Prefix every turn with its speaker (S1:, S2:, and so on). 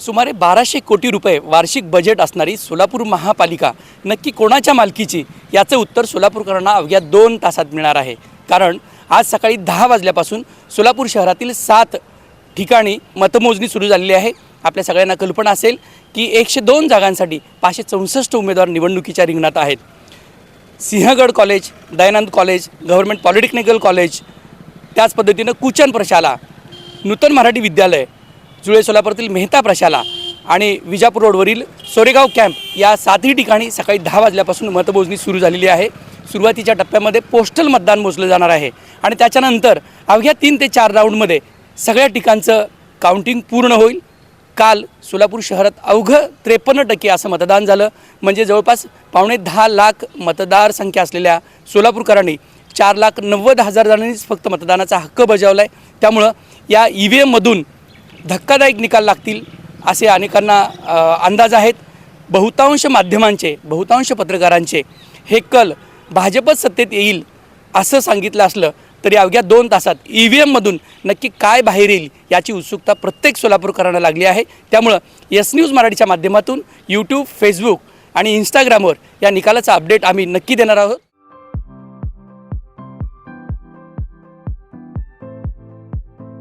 S1: सुमारे बाराशे कोटी रुपये वार्षिक बजेट असणारी सोलापूर महापालिका नक्की कोणाच्या मालकीची? याचं उत्तर सोलापूरकरांना अवघ्या दोन तासात मिळणार आहे. कारण आज सकाळी दहा वाजल्यापासून सोलापूर शहरातील सात ठिकाणी मतमोजणी सुरू झालेली आहे. आपल्या सगळ्यांना कल्पना असेल की एकशे दोन जागांसाठी पाचशे चौसष्ट उमेदवार निवडणुकीच्या रिंगणात आहेत. Sinhagad college Dayanand college government polytechnical college त्याच पद्धतीनं कुचन प्रशाला नूतन मराठी विद्यालय जुळे सोलापूरतील मेहता प्रशाला आणि विजापूर रोडवरील सोरेगाव कॅम्प या सातही ठिकाणी सकाळी दहा वाजल्यापासून मतमोजणी सुरू झालेली आहे. सुरुवातीच्या टप्प्यामध्ये पोस्टल मतदान मोजलं जाणार आहे. आणि त्याच्यानंतर अवघ्या तीन ते चार राऊंडमध्ये सगळ्या ठिकाणचं काउंटिंग पूर्ण होईल. काल सोलापूर शहरात अवघं त्रेपन्न टक्के असं मतदान झालं. म्हणजे जवळपास पावणे दहा लाख मतदार संख्या असलेल्या सोलापूरकरांनी चार लाख नव्वद हजार जणांनीच फक्त मतदानाचा हक्क बजावला आहे त्यामुळं या ई व्ही एममधून धक्कादायक निकाल लागतील असे अनेकांना अंदाज आहेत. बहुतांश माध्यमांचे बहुतांश पत्रकारांचे हे कल भाजपच सत्तेत येईल असं सांगितलं असलं तरी अवघ्या दोन तासात ई व्ही एममधून नक्की काय बाहेर येईल याची उत्सुकता प्रत्येक सोलापूरकरांना लागली आहे. त्यामुळं एस न्यूज मराठीच्या माध्यमातून यूट्यूब फेसबुक आणि इंस्टाग्रामवर या निकालाचा अपडेट आम्ही नक्की देणार आहोत.